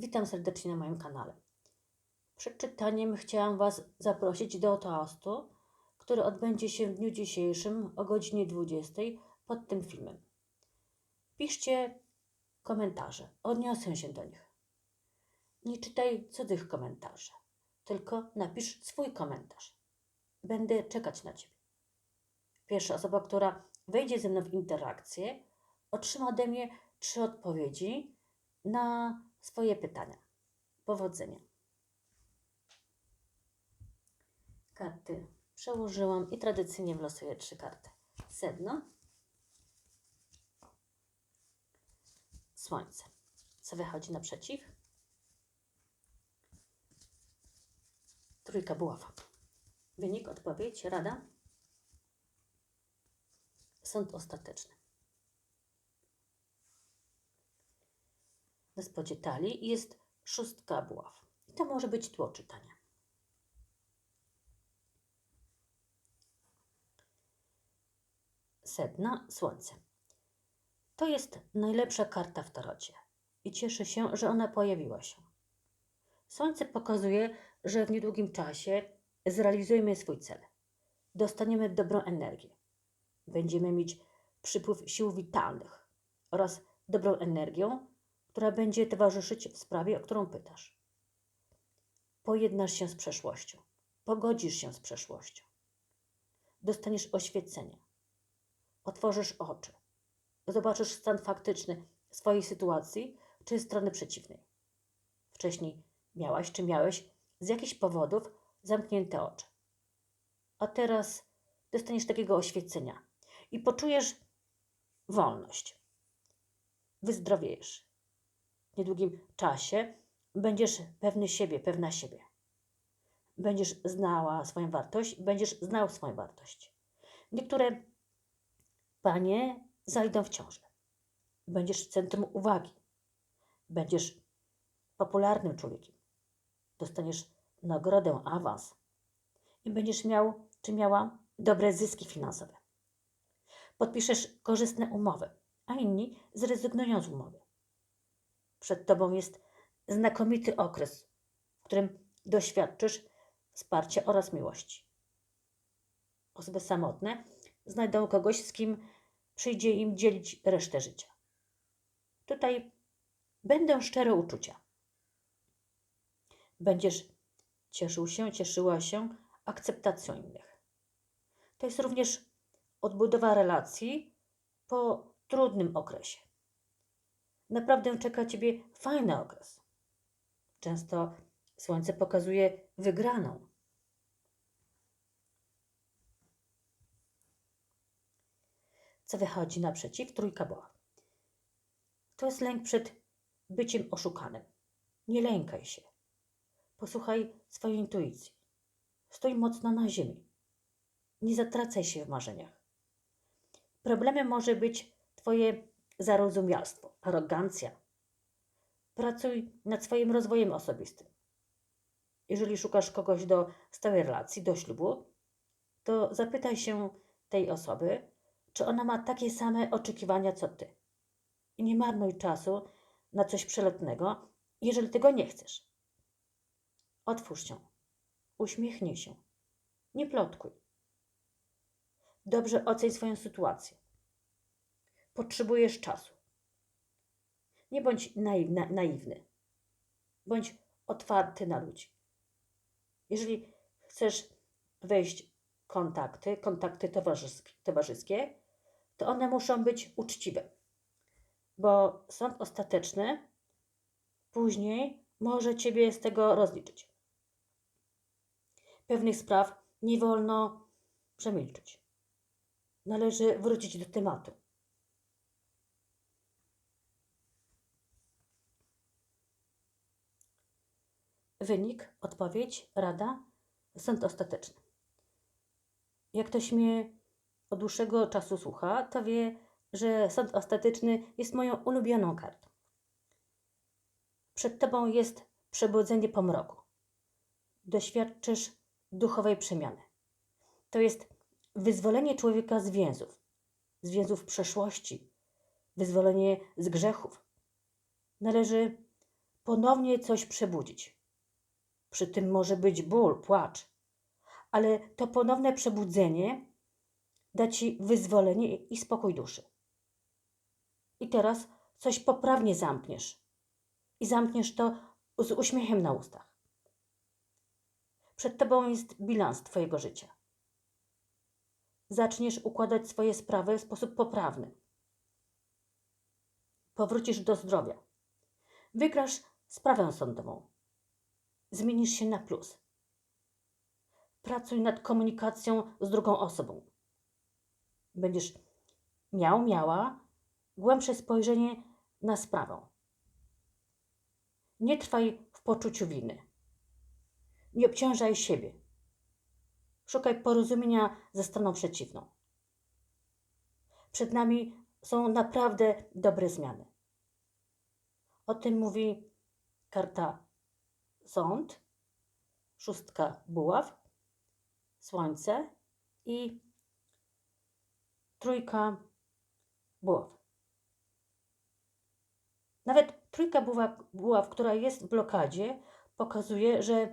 Witam serdecznie na moim kanale. Przed czytaniem chciałam Was zaprosić do toastu, który odbędzie się w dniu dzisiejszym o godzinie 20 pod tym filmem. Piszcie komentarze, odniosę się do nich. Nie czytaj cudzych komentarzy, tylko napisz swój komentarz. Będę czekać na Ciebie. Pierwsza osoba, która wejdzie ze mną w interakcję, otrzyma ode mnie trzy odpowiedzi na swoje pytania. Powodzenia. Karty przełożyłam i tradycyjnie wlosuję trzy karty. Sedno, Słońce. Co wychodzi naprzeciw? Trójka buława. Wynik, odpowiedź, rada? Sąd ostateczny. Na spodzie talii jest szóstka buław. I to może być tło czytania. Sedna, słońce. To jest najlepsza karta w tarocie i cieszę się, że ona pojawiła się. Słońce pokazuje, że w niedługim czasie zrealizujemy swój cel. Dostaniemy dobrą energię. Będziemy mieć przypływ sił witalnych oraz dobrą energią, która będzie towarzyszyć w sprawie, o którą pytasz. Pojednasz się z przeszłością, pogodzisz się z przeszłością. Dostaniesz oświecenie, otworzysz oczy, zobaczysz stan faktyczny swojej sytuacji czy strony przeciwnej. Wcześniej miałaś czy miałeś z jakichś powodów zamknięte oczy. A teraz dostaniesz takiego oświecenia i poczujesz wolność. Wyzdrowiejesz. Niedługim czasie będziesz pewny siebie, pewna siebie. Będziesz znała swoją wartość, będziesz znał swoją wartość. Niektóre panie zajdą w ciążę. Będziesz centrum uwagi. Będziesz popularnym człowiekiem. Dostaniesz nagrodę, awans i będziesz miał czy miała dobre zyski finansowe. Podpiszesz korzystne umowy, a inni zrezygnują z umowy. Przed Tobą jest znakomity okres, w którym doświadczysz wsparcia oraz miłości. Osoby samotne znajdą kogoś, z kim przyjdzie im dzielić resztę życia. Tutaj będą szczere uczucia. Będziesz cieszył się, cieszyła się akceptacją innych. To jest również odbudowa relacji po trudnym okresie. Naprawdę czeka Ciebie fajny okres. Często słońce pokazuje wygraną. Co wychodzi naprzeciw? Trójka była. To jest lęk przed byciem oszukanym. Nie lękaj się. Posłuchaj swojej intuicji. Stój mocno na ziemi. Nie zatracaj się w marzeniach. Problemem może być Twoje zarozumialstwo, arogancja. Pracuj nad swoim rozwojem osobistym. Jeżeli szukasz kogoś do stałej relacji, do ślubu, to zapytaj się tej osoby, czy ona ma takie same oczekiwania co ty. I nie marnuj czasu na coś przelotnego, jeżeli tego nie chcesz. Otwórz się, uśmiechnij się, nie plotkuj. Dobrze oceń swoją sytuację. Potrzebujesz czasu. Nie bądź naiwna, naiwny. Bądź otwarty na ludzi. Jeżeli chcesz wejść w kontakty, kontakty towarzyskie, towarzyskie, to one muszą być uczciwe. Bo sąd ostateczny później może Ciebie z tego rozliczyć. Pewnych spraw nie wolno przemilczyć. Należy wrócić do tematu. Wynik, odpowiedź, rada, sąd ostateczny. Jak ktoś mnie od dłuższego czasu słucha, to wie, że sąd ostateczny jest moją ulubioną kartą. Przed tobą jest przebudzenie pomroku. Doświadczysz duchowej przemiany. To jest wyzwolenie człowieka z więzów, z więzów przeszłości, wyzwolenie z grzechów. Należy ponownie coś przebudzić. Przy tym może być ból, płacz, ale to ponowne przebudzenie da ci wyzwolenie i spokój duszy. I teraz coś poprawnie zamkniesz. I zamkniesz to z uśmiechem na ustach. Przed tobą jest bilans twojego życia. Zaczniesz układać swoje sprawy w sposób poprawny. Powrócisz do zdrowia. Wygrasz sprawę sądową. Zmienisz się na plus. Pracuj nad komunikacją z drugą osobą. Będziesz miał, miała głębsze spojrzenie na sprawę. Nie trwaj w poczuciu winy. Nie obciążaj siebie. Szukaj porozumienia ze stroną przeciwną. Przed nami są naprawdę dobre zmiany. O tym mówi karta Sąd, szóstka buław, Słońce i trójka buław. Nawet trójka buław, buław, która jest w blokadzie, pokazuje, że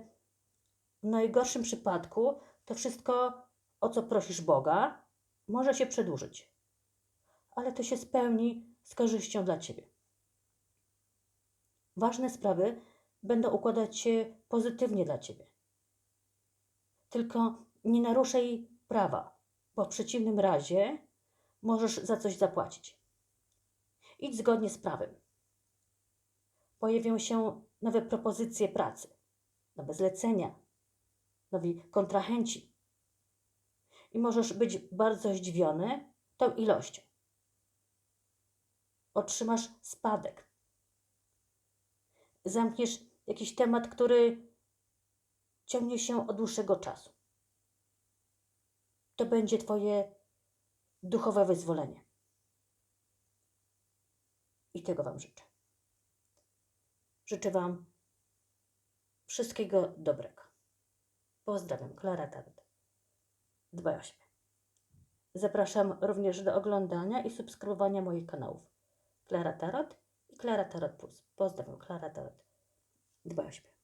w najgorszym przypadku to wszystko, o co prosisz Boga, może się przedłużyć. Ale to się spełni z korzyścią dla Ciebie. Ważne sprawy będą układać się pozytywnie dla Ciebie. Tylko nie naruszaj prawa, bo w przeciwnym razie możesz za coś zapłacić. Idź zgodnie z prawem. Pojawią się nowe propozycje pracy, nowe zlecenia, nowi kontrahenci. I możesz być bardzo zdziwiony tą ilością. Otrzymasz spadek. Zamkniesz jakiś temat, który ciągnie się od dłuższego czasu. To będzie Twoje duchowe wyzwolenie. I tego Wam życzę. Życzę Wam wszystkiego dobrego. Pozdrawiam, Klara Tarot. Dbaj o siebie. Zapraszam również do oglądania i subskrybowania moich kanałów. Klara Tarot i Klara Tarot Plus. Pozdrawiam, Klara Tarot. Dbaj o siebie.